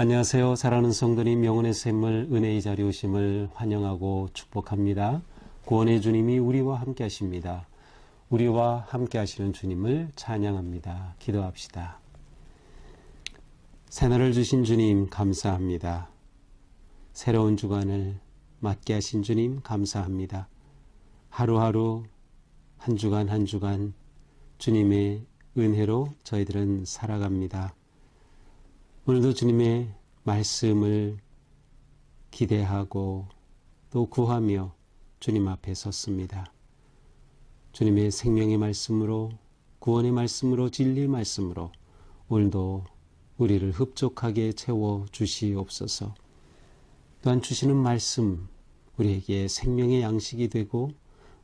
안녕하세요. 사랑하는 성도님 영혼의 샘물 은혜의 자리 오심을 환영하고 축복합니다. 구원의 주님이 우리와 함께 하십니다. 우리와 함께 하시는 주님을 찬양합니다. 기도합시다. 새날을 주신 주님 감사합니다. 새로운 주간을 맞게 하신 주님 감사합니다. 하루하루 한 주간 한 주간 주님의 은혜로 저희들은 살아갑니다. 오늘도 주님의 말씀을 기대하고 또 구하며 주님 앞에 섰습니다. 주님의 생명의 말씀으로 구원의 말씀으로 진리의 말씀으로 오늘도 우리를 흡족하게 채워 주시옵소서. 또한 주시는 말씀 우리에게 생명의 양식이 되고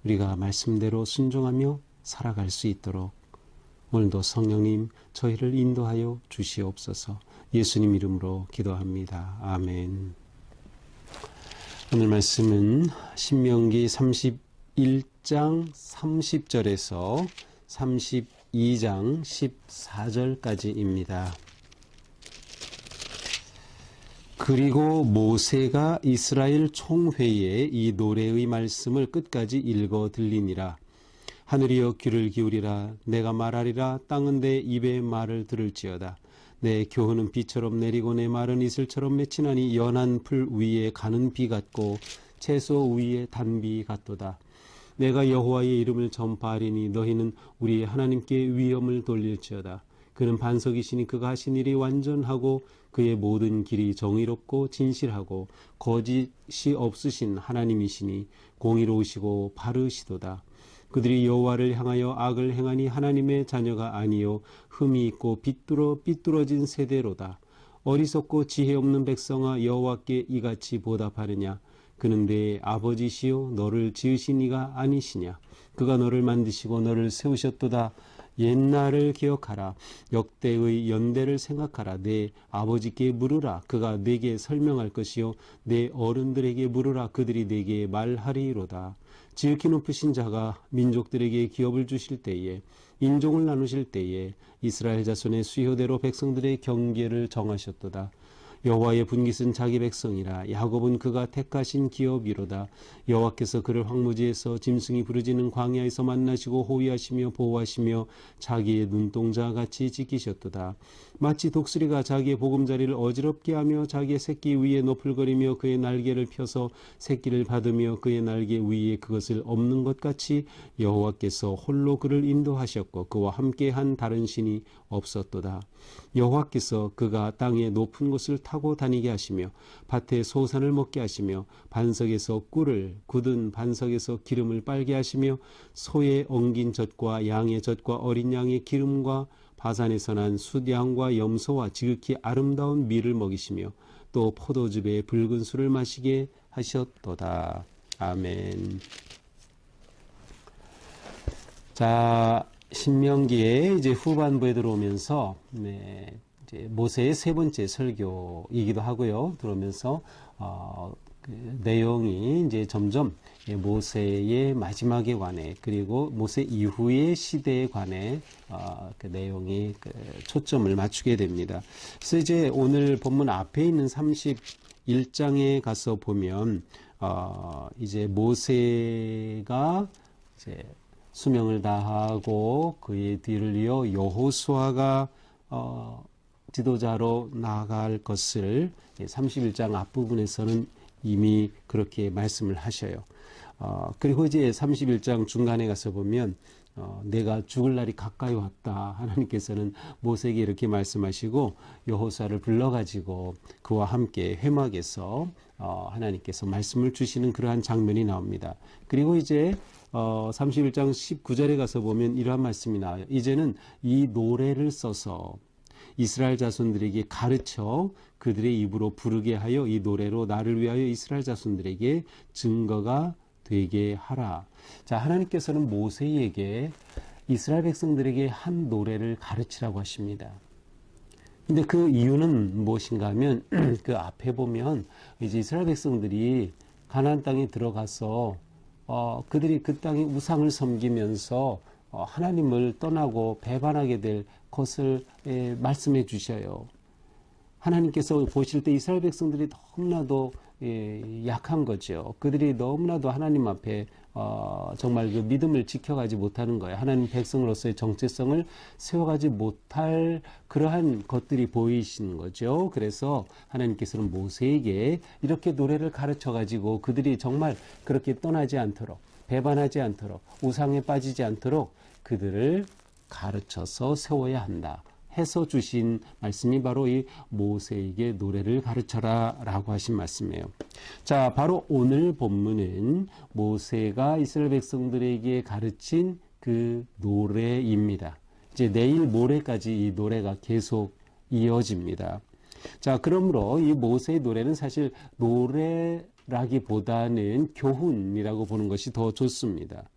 우리가 말씀대로 순종하며 살아갈 수 있도록 오늘도 성령님 저희를 인도하여 주시옵소서. 예수님 이름으로 기도합니다. 아멘. 오늘 말씀은 신명기 31장 30절에서 32장 14절까지입니다. 그리고 모세가 이스라엘 총회에 이 노래의 말씀을 끝까지 읽어 들리니라. 하늘이여 귀를 기울이라 내가 말하리라 땅은 내 입의 말을 들을지어다. 내 교훈은 비처럼 내리고 내 말은 이슬처럼 맺히나니 연한 풀 위에 가는 비 같고 채소 위에 단비 같도다. 내가 여호와의 이름을 전파하리니 너희는 우리 하나님께 위엄을 돌릴지어다. 그는 반석이시니 그가 하신 일이 완전하고 그의 모든 길이 정의롭고 진실하고 거짓이 없으신 하나님이시니 공의로우시고 바르시도다. 그들이 여호와를 향하여 악을 행하니 하나님의 자녀가 아니요 흠이 있고 삐뚤어 삐뚤어진 세대로다. 어리석고 지혜 없는 백성아 여호와께 이같이 보답하느냐? 그는 내 아버지시요 너를 지으신 이가 아니시냐? 그가 너를 만드시고 너를 세우셨도다. 옛날을 기억하라. 역대의 연대를 생각하라. 내 아버지께 물으라. 그가 내게 설명할 것이요 내 어른들에게 물으라. 그들이 내게 말하리로다 지극히 높으신 자가 민족들에게 기업을 주실 때에 인종을 나누실 때에 이스라엘 자손의 수효대로 백성들의 경계를 정하셨도다 여호와의 분깃은 자기 백성이라 야곱은 그가 택하신 기업이로다. 여호와께서 그를 황무지에서 짐승이 부르짖는 광야에서 만나시고 호위하시며 보호하시며 자기의 눈동자 같이 지키셨도다. 마치 독수리가 자기의 보금자리를 어지럽게 하며 자기의 새끼 위에 너풀거리며 그의 날개를 펴서 새끼를 받으며 그의 날개 위에 그것을 없는 것 같이 여호와께서 홀로 그를 인도하셨고 그와 함께한 다른 신이 없었도다 여호와께서 그가 땅의 높은 곳을 타고 다니게 하시며 밭에 소산을 먹게 하시며 반석에서 꿀을 굳은 반석에서 기름을 빨게 하시며 소의 엉긴 젖과 양의 젖과 어린 양의 기름과 바산에서 난 숫양과 염소와 지극히 아름다운 밀을 먹이시며 또 포도즙에 붉은 술을 마시게 하셨도다. 아멘. 자, 신명기에 이제 후반부에 들어오면서 네, 이제 모세의 세 번째 설교이기도 하고요. 들어오면서 어, 그 내용이 이제 점점 모세의 마지막에 관해 그리고 모세 이후의 시대에 관해 어, 그 내용이 그 초점을 맞추게 됩니다. 그래서 이제 오늘 본문 앞에 있는 31장에 가서 보면 어, 이제 모세가 이제 수명을 다하고 그의 뒤를 이어 여호수아가 어, 지도자로 나아갈 것을 31장 앞부분에서는 이미 그렇게 말씀을 하셔요. 어, 그리고 이제 31장 중간에 가서 보면 어, 내가 죽을 날이 가까이 왔다. 하나님께서는 모세에게 이렇게 말씀하시고 여호수아를 불러가지고 그와 함께 회막에서 어, 하나님께서 말씀을 주시는 그러한 장면이 나옵니다. 그리고 이제 어, 31장 19절에 가서 보면 이러한 말씀이 나와요. 이제는 이 노래를 써서 이스라엘 자손들에게 가르쳐 그들의 입으로 부르게 하여 이 노래로 나를 위하여 이스라엘 자손들에게 증거가 되게 하라. 자, 하나님께서는 모세에게 이스라엘 백성들에게 한 노래를 가르치라고 하십니다. 근데 그 이유는 무엇인가 하면 그 앞에 보면 이제 이스라엘 백성들이 가나안 땅에 들어가서 어, 그들이 그 땅의 우상을 섬기면서 어, 하나님을 떠나고 배반하게 될 것을 에, 말씀해 주셔요. 하나님께서 보실 때 이스라엘 백성들이 너무나도 예, 약한 거죠. 그들이 너무나도 하나님 앞에 어, 정말 그 믿음을 지켜가지 못하는 거예요. 하나님 백성으로서의 정체성을 세워가지 못할 그러한 것들이 보이시는 거죠. 그래서 하나님께서는 모세에게 이렇게 노래를 가르쳐 가지고 그들이 정말 그렇게 떠나지 않도록 배반하지 않도록 우상에 빠지지 않도록 그들을 가르쳐서 세워야 한다. 해서 주신 말씀이 바로 이 모세에게 노래를 가르쳐라 라고 하신 말씀이에요. 자, 바로 오늘 본문은 모세가 이스라엘 백성들에게 가르친 그 노래입니다. 이제 내일 모레까지 이 노래가 계속 이어집니다. 자, 그러므로 이 모세의 노래는 사실 노래라기보다는 교훈이라고 보는 것이 더 좋습니다.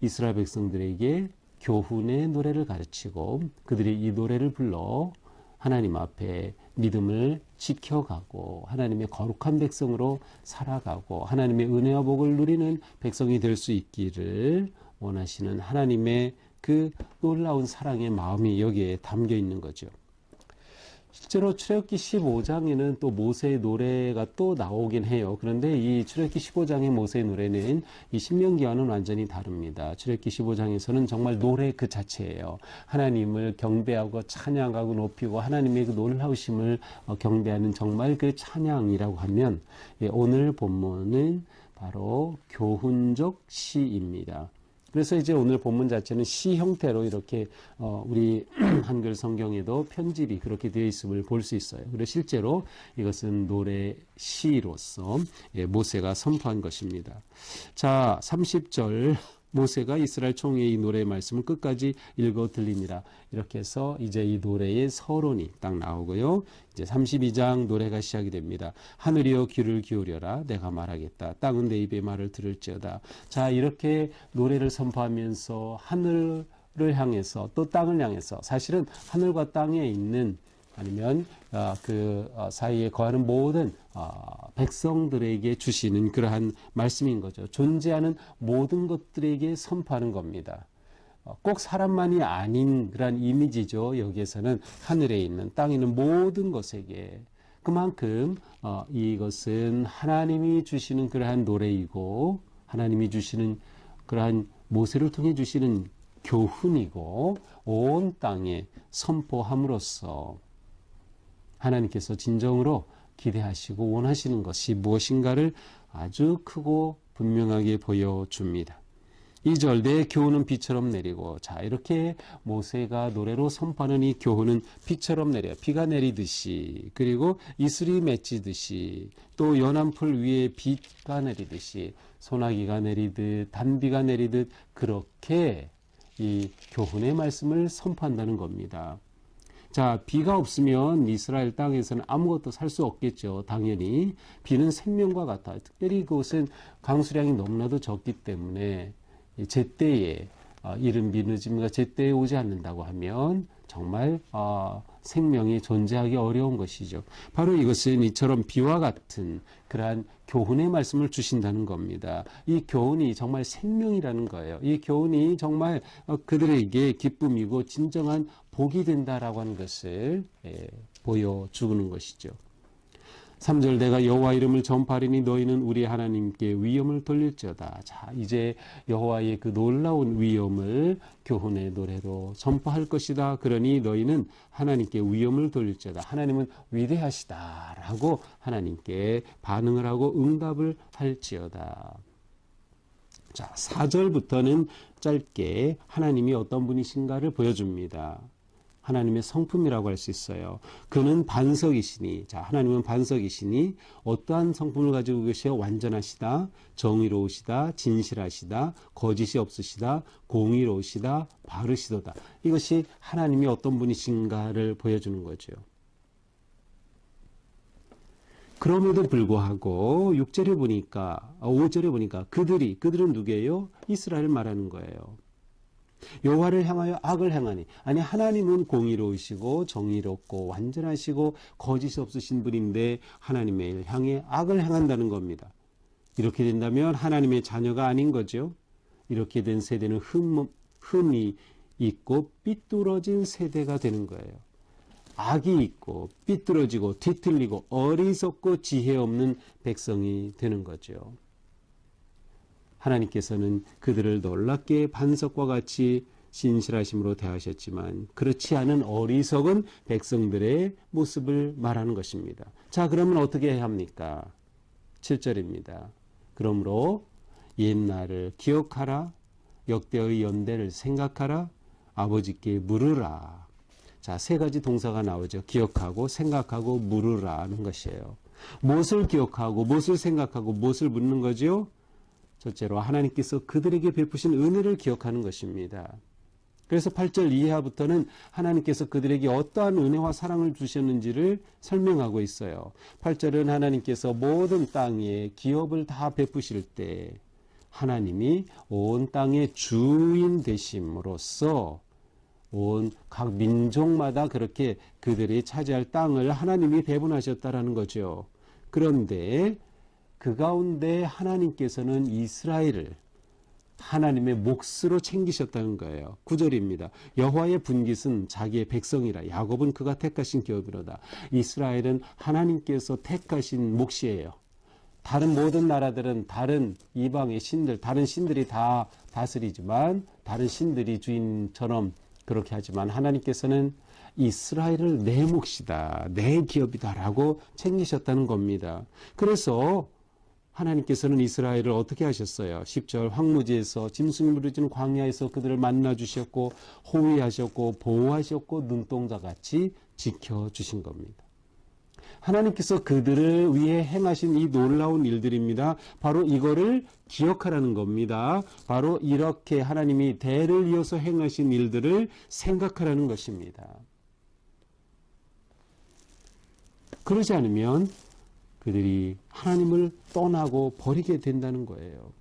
이스라엘 백성들에게 교훈의 노래를 가르치고 그들이 이 노래를 불러 하나님 앞에 믿음을 지켜가고 하나님의 거룩한 백성으로 살아가고 하나님의 은혜와 복을 누리는 백성이 될 수 있기를 원하시는 하나님의 그 놀라운 사랑의 마음이 여기에 담겨 있는 거죠. 실제로 출애굽기 15장에는 또 모세의 노래가 또 나오긴 해요. 그런데 이 출애굽기 15장의 모세의 노래는 이 신명기와는 완전히 다릅니다. 출애굽기 15장에서는 정말 노래 그 자체예요. 하나님을 경배하고 찬양하고 높이고 하나님의 그 놀라우심을 어, 경배하는 정말 그 찬양이라고 하면 예, 오늘 본문은 바로 교훈적 시입니다. 그래서 이제 오늘 본문 자체는 시 형태로 이렇게 어 우리 한글 성경에도 편집이 그렇게 되어 있음을 볼 수 있어요. 그리고 실제로 이것은 노래 시로서 예, 모세가 선포한 것입니다. 자, 30절 모세가 이스라엘 총회의 이 노래의 말씀을 끝까지 읽어 들리니라. 이렇게 해서 이제 이 노래의 서론이 딱 나오고요. 이제 32장 노래가 시작이 됩니다. 하늘이여 귀를 기울여라. 내가 말하겠다. 땅은 내 입의 말을 들을지어다. 자, 이렇게 노래를 선포하면서 하늘을 향해서 또 땅을 향해서 사실은 하늘과 땅에 있는 아니면 어, 그 어, 사이에 거하는 모든 어, 백성들에게 주시는 그러한 말씀인 거죠. 존재하는 모든 것들에게 선포하는 겁니다. 꼭 사람만이 아닌 그러한 이미지죠. 여기에서는 하늘에 있는 땅에 있는 모든 것에게 그만큼 이것은 하나님이 주시는 그러한 노래이고 하나님이 주시는 그러한 모세를 통해 주시는 교훈이고 온 땅에 선포함으로써 하나님께서 진정으로 기대하시고 원하시는 것이 무엇인가를 아주 크고 분명하게 보여줍니다. 2절 내 교훈은 비처럼 내리고 자 이렇게 모세가 노래로 선포하는 이 교훈은 비처럼 내려 비가 내리듯이 그리고 이슬이 맺히듯이 또 연한 풀 위에 비가 내리듯이 소나기가 내리듯 단비가 내리듯 그렇게 이 교훈의 말씀을 선포한다는 겁니다. 자, 비가 없으면 이스라엘 땅에서는 아무것도 살 수 없겠죠. 당연히. 비는 생명과 같아. 특별히 그곳은 강수량이 너무나도 적기 때문에 제때에 어, 이른 비 늦음과 제때에 오지 않는다고 하면 정말 어, 생명이 존재하기 어려운 것이죠. 바로 이것은 이처럼 비와 같은 그러한 교훈의 말씀을 주신다는 겁니다. 이 교훈이 정말 생명이라는 거예요. 이 교훈이 정말 어, 그들에게 기쁨이고 진정한 복이 된다라고 하는 것을 예, 보여주는 것이죠. 3절 내가 여호와 이름을 전파하리니 너희는 우리 하나님께 위엄을 돌릴지어다. 자, 이제 여호와의 그 놀라운 위엄을 교훈의 노래로 전파할 것이다. 그러니 너희는 하나님께 위엄을 돌릴지어다. 하나님은 위대하시다라고 하나님께 반응을 하고 응답을 할지어다. 자, 4절부터는 짧게 하나님이 어떤 분이신가를 보여줍니다. 하나님의 성품이라고 할 수 있어요. 그는 반석이시니, 자, 하나님은 반석이시니, 어떠한 성품을 가지고 계시어 완전하시다, 정의로우시다, 진실하시다, 거짓이 없으시다, 공의로우시다, 바르시도다. 이것이 하나님이 어떤 분이신가를 보여주는 거죠. 그럼에도 불구하고 6절에 보니까, 5절에 보니까 그들이, 그들은 누구예요? 이스라엘 말하는 거예요. 여호와를 향하여 악을 행하니 아니 하나님은 공의로우시고 정의롭고 완전하시고 거짓이 없으신 분인데 하나님을 향해 악을 행한다는 겁니다. 이렇게 된다면 하나님의 자녀가 아닌 거죠. 이렇게 된 세대는 흠, 흠이 있고 삐뚤어진 세대가 되는 거예요. 악이 있고 삐뚤어지고 뒤틀리고 어리석고 지혜 없는 백성이 되는 거죠. 하나님께서는 그들을 놀랍게 반석과 같이 신실하심으로 대하셨지만 그렇지 않은 어리석은 백성들의 모습을 말하는 것입니다. 자, 그러면 어떻게 해야 합니까? 7절입니다. 그러므로 옛날을 기억하라. 역대의 연대를 생각하라. 아버지께 물으라. 자, 세 가지 동사가 나오죠. 기억하고, 생각하고, 물으라 하는 것이에요. 무엇을 기억하고, 무엇을 생각하고, 무엇을 묻는 거죠? 첫째로 하나님께서 그들에게 베푸신 은혜를 기억하는 것입니다. 그래서 8절 이하부터는 하나님께서 그들에게 어떠한 은혜와 사랑을 주셨는지를 설명하고 있어요. 8절은 하나님께서 모든 땅에 기업을 다 베푸실 때 하나님이 온 땅의 주인 되심으로써 온 각 민족마다 그렇게 그들이 차지할 땅을 하나님이 배분하셨다라는 거죠. 그런데 그 가운데 하나님께서는 이스라엘을 하나님의 몫으로 챙기셨다는 거예요. 구절입니다. 여호와의 분깃은 자기의 백성이라 야곱은 그가 택하신 기업이로다. 이스라엘은 하나님께서 택하신 몫이에요. 다른 모든 나라들은 다른 이방의 신들, 다른 신들이 다 다스리지만 다른 신들이 주인처럼 그렇게 하지만 하나님께서는 이스라엘을 내 몫이다, 내 기업이다라고 챙기셨다는 겁니다. 그래서 하나님께서는 이스라엘을 어떻게 하셨어요? 10절 황무지에서 짐승이 부르짖는 광야에서 그들을 만나 주셨고 호위하셨고 보호하셨고 눈동자같이 지켜 주신 겁니다. 하나님께서 그들을 위해 행하신 이 놀라운 일들입니다. 바로 이거를 기억하라는 겁니다. 바로 이렇게 하나님이 대를 이어서 행하신 일들을 생각하라는 것입니다. 그러지 않으면 그들이 하나님을 떠나고 버리게 된다는 거예요.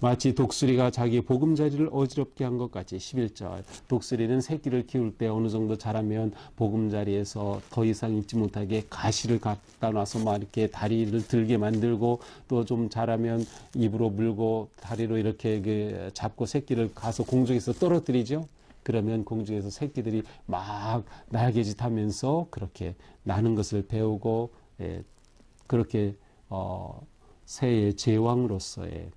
마치 독수리가 자기 보금자리를 어지럽게 한 것 같이 11절 독수리는 새끼를 키울 때 어느 정도 자라면 보금자리에서 더 이상 있지 못하게 가시를 갖다 놔서 막 이렇게 다리를 들게 만들고 또 좀 자라면 입으로 물고 다리로 이렇게 그 잡고 새끼를 가서 공중에서 떨어뜨리죠. 그러면 공중에서 새끼들이 막 날개짓 하면서 그렇게 나는 것을 배우고 예, 그렇게 어, 새의 제왕으로서의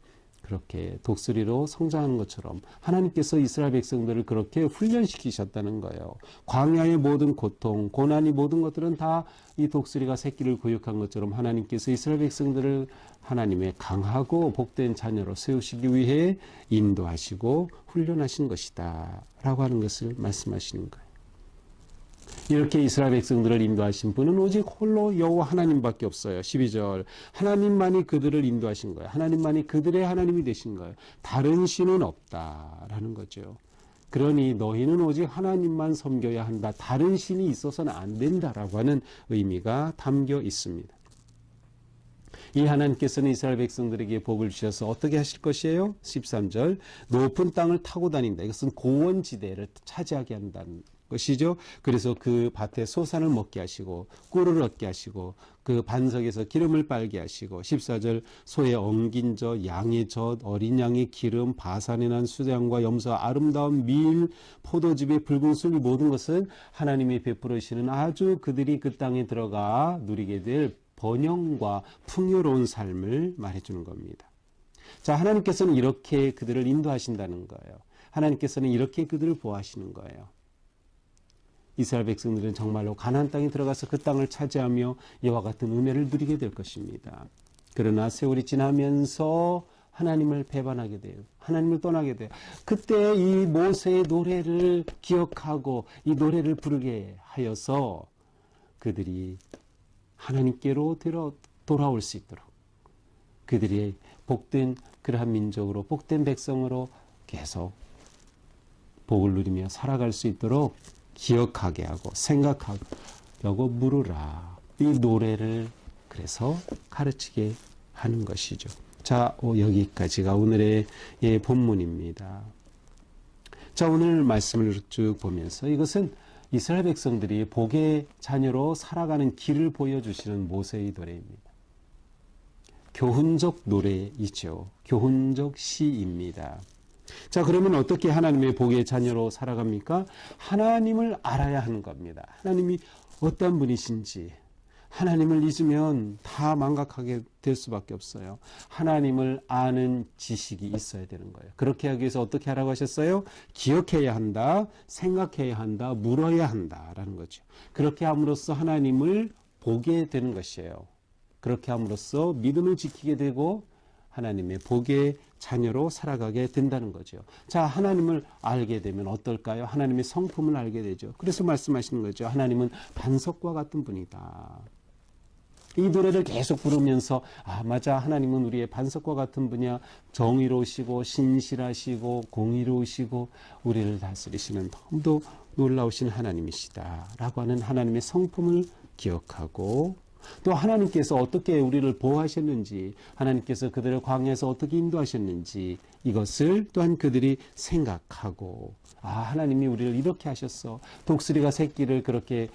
그렇게 독수리로 성장하는 것처럼 하나님께서 이스라엘 백성들을 그렇게 훈련시키셨다는 거예요. 광야의 모든 고통, 고난이 모든 것들은 다 이 독수리가 새끼를 교육한 것처럼 하나님께서 이스라엘 백성들을 하나님의 강하고 복된 자녀로 세우시기 위해 인도하시고 훈련하신 것이다. 라고 하는 것을 말씀하시는 거예요. 이렇게 이스라엘 백성들을 인도하신 분은 오직 홀로 여호와 하나님밖에 없어요. 12절. 하나님만이 그들을 인도하신 거예요. 하나님만이 그들의 하나님이 되신 거예요. 다른 신은 없다라는 거죠. 그러니 너희는 오직 하나님만 섬겨야 한다. 다른 신이 있어서는 안 된다라고 하는 의미가 담겨 있습니다. 이 하나님께서는 이스라엘 백성들에게 복을 주셔서 어떻게 하실 것이에요? 13절. 높은 땅을 타고 다닌다. 이것은 고원지대를 차지하게 한다는 것이죠. 그래서 그 밭에 소산을 먹게 하시고 꿀을 얻게 하시고 그 반석에서 기름을 빨게 하시고 14절 소의 엉긴 젖, 양의 젖, 어린 양의 기름, 바산에 난 수장과 염소, 아름다운 밀, 포도즙의 붉은 술 모든 것은 하나님이 베풀으시는 아주 그들이 그 땅에 들어가 누리게 될 번영과 풍요로운 삶을 말해주는 겁니다. 자, 하나님께서는 이렇게 그들을 인도하신다는 거예요. 하나님께서는 이렇게 그들을 보호하시는 거예요. 이스라엘 백성들은 정말로 가나안 땅에 들어가서 그 땅을 차지하며 이와 같은 은혜를 누리게 될 것입니다. 그러나 세월이 지나면서 하나님을 배반하게 돼요. 하나님을 떠나게 돼요. 그때 이 모세의 노래를 기억하고 이 노래를 부르게 하여서 그들이 하나님께로 돌아올 수 있도록 그들이 복된 그러한 민족으로 복된 백성으로 계속 복을 누리며 살아갈 수 있도록 기억하게 하고 생각하고 물으라. 이 노래를 그래서 가르치게 하는 것이죠. 자, 여기까지가 오늘의 예, 본문입니다. 자, 오늘 말씀을 쭉 보면서 이것은 이스라엘 백성들이 복의 자녀로 살아가는 길을 보여주시는 모세의 노래입니다. 교훈적 노래이죠. 교훈적 시입니다. 자, 그러면 어떻게 하나님의 복의 자녀로 살아갑니까? 하나님을 알아야 하는 겁니다. 하나님이 어떤 분이신지. 하나님을 잊으면 다 망각하게 될 수밖에 없어요. 하나님을 아는 지식이 있어야 되는 거예요. 그렇게 하기 위해서 어떻게 하라고 하셨어요? 기억해야 한다, 생각해야 한다, 물어야 한다라는 거죠. 그렇게 함으로써 하나님을 보게 되는 것이에요. 그렇게 함으로써 믿음을 지키게 되고 하나님의 복의 자녀로 살아가게 된다는 거죠. 자, 하나님을 알게 되면 어떨까요? 하나님의 성품을 알게 되죠. 그래서 말씀하시는 거죠. 하나님은 반석과 같은 분이다. 이 노래를 계속 부르면서 아 맞아 하나님은 우리의 반석과 같은 분이야 정의로우시고 신실하시고 공의로우시고 우리를 다스리시는 너무도 놀라우신 하나님이시다라고 하는 하나님의 성품을 기억하고 또 하나님께서 어떻게 우리를 보호하셨는지 하나님께서 그들을 광야에서 어떻게 인도하셨는지 이것을 또한 그들이 생각하고 아 하나님이 우리를 이렇게 하셨어 독수리가 새끼를 그렇게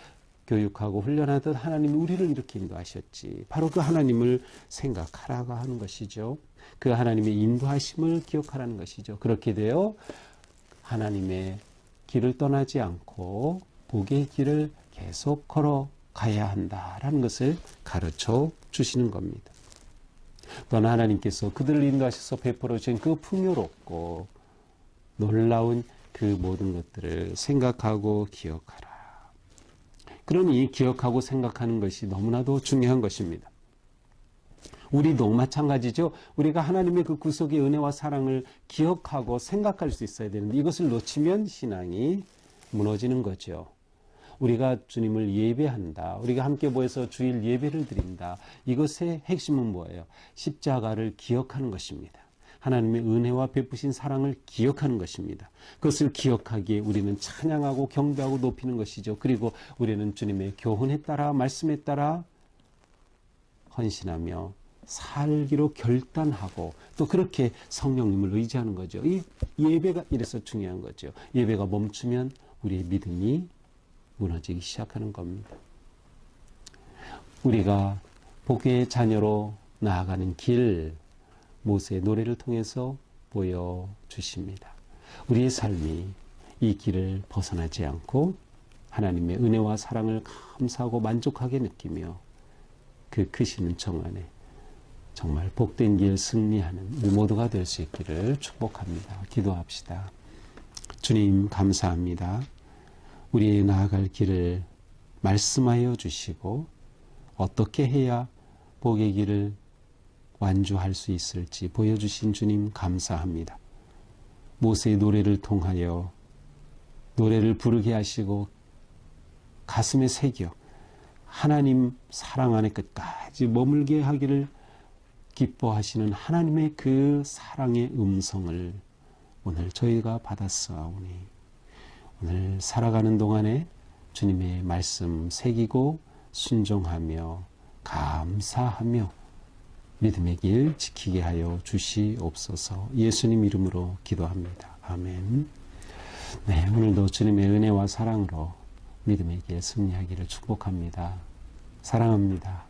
교육하고 훈련하듯 하나님이 우리를 이렇게 인도하셨지. 바로 그 하나님을 생각하라고 하는 것이죠. 그 하나님의 인도하심을 기억하라는 것이죠. 그렇게 되어 하나님의 길을 떠나지 않고 복의 길을 계속 걸어 가야 한다라는 것을 가르쳐 주시는 겁니다. 또한 하나님께서 그들을 인도하셔서 베풀어 주신 그 풍요롭고 놀라운 그 모든 것들을 생각하고 기억하라. 그러니 기억하고 생각하는 것이 너무나도 중요한 것입니다. 우리도 마찬가지죠. 우리가 하나님의 그 구속의 은혜와 사랑을 기억하고 생각할 수 있어야 되는데 이것을 놓치면 신앙이 무너지는 거죠. 우리가 주님을 예배한다. 우리가 함께 모여서 주일 예배를 드린다. 이것의 핵심은 뭐예요? 십자가를 기억하는 것입니다. 하나님의 은혜와 베푸신 사랑을 기억하는 것입니다. 그것을 기억하기에 우리는 찬양하고 경배하고 높이는 것이죠. 그리고 우리는 주님의 교훈에 따라 말씀에 따라 헌신하며 살기로 결단하고 또 그렇게 성령님을 의지하는 거죠. 이 예배가 이래서 중요한 거죠. 예배가 멈추면 우리의 믿음이 무너지기 시작하는 겁니다. 우리가 복의 자녀로 나아가는 길, 모세의 노래를 통해서 보여주십니다. 우리의 삶이 이 길을 벗어나지 않고 하나님의 은혜와 사랑을 감사하고 만족하게 느끼며 그 크시는 정안에 정말 복된 길 승리하는 우리 모두가 될 수 있기를 축복합니다. 기도합시다. 주님 감사합니다. 우리의 나아갈 길을 말씀하여 주시고 어떻게 해야 복의 길을 완주할 수 있을지 보여주신 주님 감사합니다. 모세의 노래를 통하여 노래를 부르게 하시고 가슴에 새겨 하나님 사랑 안에 끝까지 머물게 하기를 기뻐하시는 하나님의 그 사랑의 음성을 오늘 저희가 받았사오니 오늘 살아가는 동안에 주님의 말씀 새기고 순종하며 감사하며 믿음의 길 지키게 하여 주시옵소서 예수님 이름으로 기도합니다. 아멘. 네, 오늘도 주님의 은혜와 사랑으로 믿음의 길 승리하기를 축복합니다. 사랑합니다.